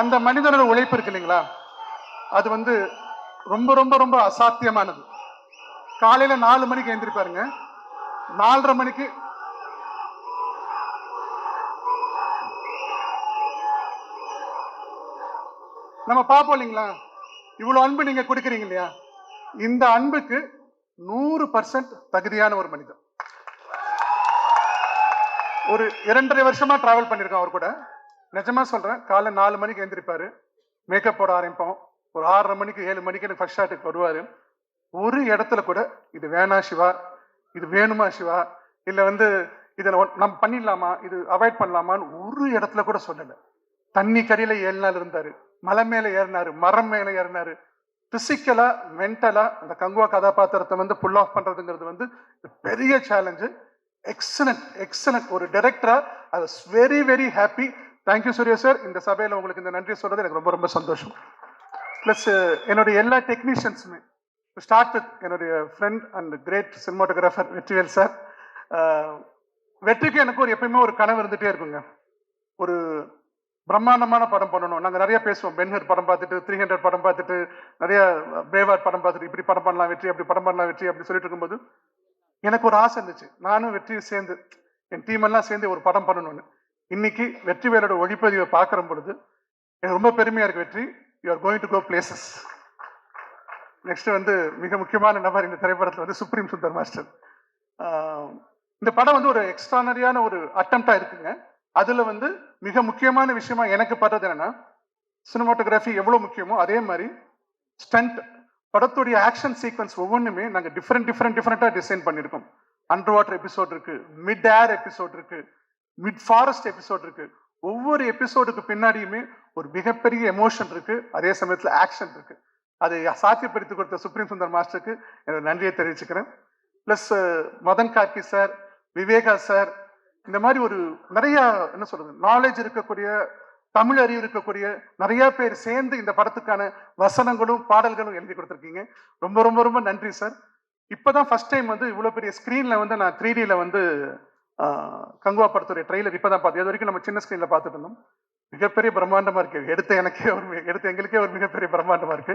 அந்த மனிதனோட உழைப்பு இருக்கு இல்லைங்களா? அது வந்து ரொம்ப ரொம்ப ரொம்ப அசாத்தியமானது. காலையில நாலு மணிக்கு எழுந்திருப்பாருங்க நாலரை மணிக்கு நம்ம பார்ப்போம் இல்லைங்களா? இவ்வளோ அன்பு நீங்க கொடுக்குறீங்க இல்லையா? இந்த அன்புக்கு நூறு பர்சன்ட் தகுதியான ஒரு மனிதன். ஒரு இரண்டரை வருஷமா டிராவல் பண்ணியிருக்கோம் அவர் கூட. நிஜமா சொல்றேன் காலைல நாலு மணிக்கு எழுந்திருப்பாரு மேக்கப் போட ஆரம்பிப்போம். ஒரு ஆறரை மணிக்கு ஏழு மணிக்கு எனக்கு ஃபர்ஸ்ட் ஷாட்டுக்கு வருவாரு. ஒரு இடத்துல கூட இது வேணா சிவா இது வேணுமா சிவா இல்லை வந்து இதில் நம்ம பண்ணிடலாமா இது அவாய்ட் பண்ணலாமான்னு ஒரு இடத்துல கூட சொல்லலை. தண்ணி கரையில் ஏழு நாள் இருந்தார். மலை மேலே ஏறினாரு. மரம் மேலே ஏறினாரு. பிசிக்கலா மென்டலாக அந்த கங்குவா கதாபாத்திரத்தை வந்து புல் ஆஃப் பண்ணுறதுங்கிறது வந்து பெரிய சேலஞ்சு எக்ஸலண்ட் எக்ஸலண்ட் ஒரு டைரக்டராக I was very very happy thank you Suriya sir இந்த சபையில் உங்களுக்கு இந்த நன்றி சொல்றது எனக்கு ரொம்ப ரொம்ப சந்தோஷம். ப்ளஸ் uh, என்னுடைய எல்லா டெக்னீஷியன்ஸுமே ஸ்டார்ட் வித் என்னுடைய friend and great cinematographer Vetrivel sir வெற்றிக்கு எனக்கு ஒரு எப்பயுமே ஒரு கனவு இருந்துகிட்டே இருக்குங்க. ஒரு பிரம்மாண்டமான படம் பண்ணணும். நாங்கள் நிறைய பேசுவோம். பென்ஹர் படம் பார்த்துட்டு த்ரீ ஹண்ட்ரட் படம் பார்த்துட்டு நிறைய uh, பிரேவார்ட் படம் பார்த்துட்டு இப்படி படம் பண்ணலாம் வெற்றி அப்படி படம் பண்ணலாம் வெற்றி அப்படி சொல்லிட்டு இருக்கும்போது எனக்கு ஒரு ஆசை இருந்துச்சு. நானும் வெற்றியும் சேர்ந்து என் டீம் எல்லாம் சேர்ந்து ஒரு படம் பண்ணணும்னு. இன்னைக்கு வெற்றி ஒழிப்பதிவை ஒளிப்பதிவை பார்க்குற பொழுது எனக்கு ரொம்ப பெருமையாக இருக்கு Vetri. You are going to go places next வந்து மிக முக்கியமான நபர் இந்த திரைப்படத்தில் வந்து சுப்ரீம் சுந்தர் மாஸ்டர் இந்த படம் வந்து ஒரு எக்ஸ்ட்ரானரியான ஒரு அட்டம்ப்டாக இருக்குங்க. அதில் வந்து மிக முக்கியமான விஷயமா எனக்கு படுறது என்னன்னா சினிமாட்டோகிராஃபி எவ்வளோ முக்கியமோ அதே மாதிரி ஸ்டண்ட் படத்துடைய ஆக்ஷன் சீக்வன்ஸ் ஒவ்வொன்றுமே நாங்கள் டிஃப்ரெண்ட் டிஃப்ரெண்ட் டிஃப்ரெண்ட்டாக டிசைன் பண்ணியிருக்கோம் அண்டர் வாட்டர் எபிசோட் இருக்குது மிட் ஏர் எபிசோட் இருக்குது மிட் ஃபாரஸ்ட் எபிசோட் இருக்கு. ஒவ்வொரு எபிசோடுக்கு பின்னாடியுமே ஒரு மிகப்பெரிய எமோஷன் இருக்கு. அதே சமயத்தில் ஆக்ஷன் இருக்கு. அதை சாத்தியப்படுத்தி கொடுத்த சுப்ரீம் சுந்தர் மாஸ்டருக்கு என்னோட நன்றியை தெரிவிச்சுக்கிறேன். Plus Madhan Karky sir Viveka sir இந்த மாதிரி ஒரு நிறைய என்ன சொல்றது நாலேஜ் இருக்கக்கூடிய தமிழ் அறிவு இருக்கக்கூடிய நிறைய பேர் சேர்ந்து இந்த படத்துக்கான வசனங்களும் பாடல்களும் எழுதி கொடுத்துருக்கீங்க. ரொம்ப ரொம்ப ரொம்ப நன்றி சார் இப்போதான் ஃபர்ஸ்ட் டைம் வந்து இவ்வளோ பெரிய ஸ்க்ரீனில் வந்து நான் த்ரீ டியில் வந்து கங்குவா படத்துடைய ட்ரெய்லர் இப்போ தான் பார்த்து இது வரைக்கும் நம்ம சின்ன ஸ்க்ரீனில் பார்த்துட்டு இருந்தோம். மிகப்பெரிய பிரம்மாண்டமாக இருக்கு. எடுத்த எனக்கே ஒரு எடுத்த எங்களுக்கே ஒரு மிகப்பெரிய பிரம்மாண்டமாக இருக்கு.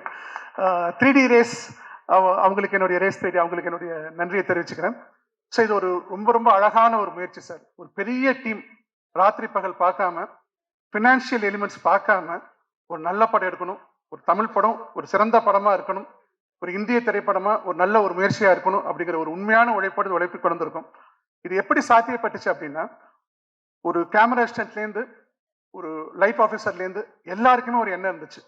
த்ரீ டி ரேஸ் அவங்களுக்கு என்னுடைய ரேஸ் தேடி அவங்களுக்கு என்னுடைய நன்றியை தெரிவிச்சுக்கிறேன். ஸோ இது ஒரு ரொம்ப ரொம்ப அழகான ஒரு முயற்சி சார் ஒரு பெரிய டீம் ராத்திரி பகல் பார்க்காம ஃபினான்ஷியல் எலிமெண்ட்ஸ் பார்க்காம ஒரு நல்ல படம் எடுக்கணும். ஒரு தமிழ் படம் ஒரு சிறந்த படமாக இருக்கணும். ஒரு இந்திய திரைப்படமாக ஒரு நல்ல ஒரு முயற்சியாக இருக்கணும் அப்படிங்கிற ஒரு உண்மையான உழைப்போடு உழைப்பு கொண்டிருக்கும் இது எப்படி சாத்தியப்பட்டுச்சு அப்படின்னா ஒரு கேமரா அசிஸ்டன்ட்லேருந்து ஒரு லைட் ஆஃபீஸர்லேருந்து எல்லாருக்குமே ஒரு எண்ணம் இருந்துச்சு.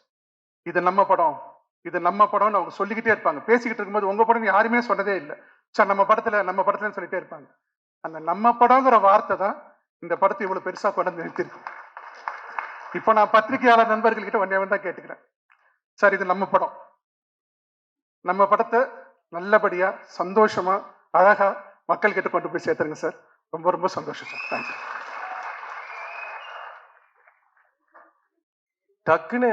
இது நம்ம படம் இது நம்ம படம்னு அவங்க சொல்லிக்கிட்டே இருப்பாங்க. பேசிக்கிட்டு இருக்கும்போது உங்க படம் யாருமே சொன்னதே இல்லை. சார் நம்ம படத்துல நம்ம படத்துலன்னு சொல்லிட்டே இருப்பாங்க. அந்த நம்ம படங்கிற வார்த்தை தான் இந்த படத்தை இவ்வளவு பெருசா கொண்டு நிறுத்திருக்கு. இப்போ நான் பத்திரிகையாளர் நண்பர்கள்கிட்ட ஒன்னே தான் கேட்டுக்கிறேன். சார் இது நம்ம படம். நம்ம படத்தை நல்லபடியா சந்தோஷமா அழகா மக்கள் கிட்ட கொண்டு போய் சேர்த்துருங்க சார். ரொம்ப ரொம்ப சந்தோஷம் சார். தேங்க்யூ டக்குன்னு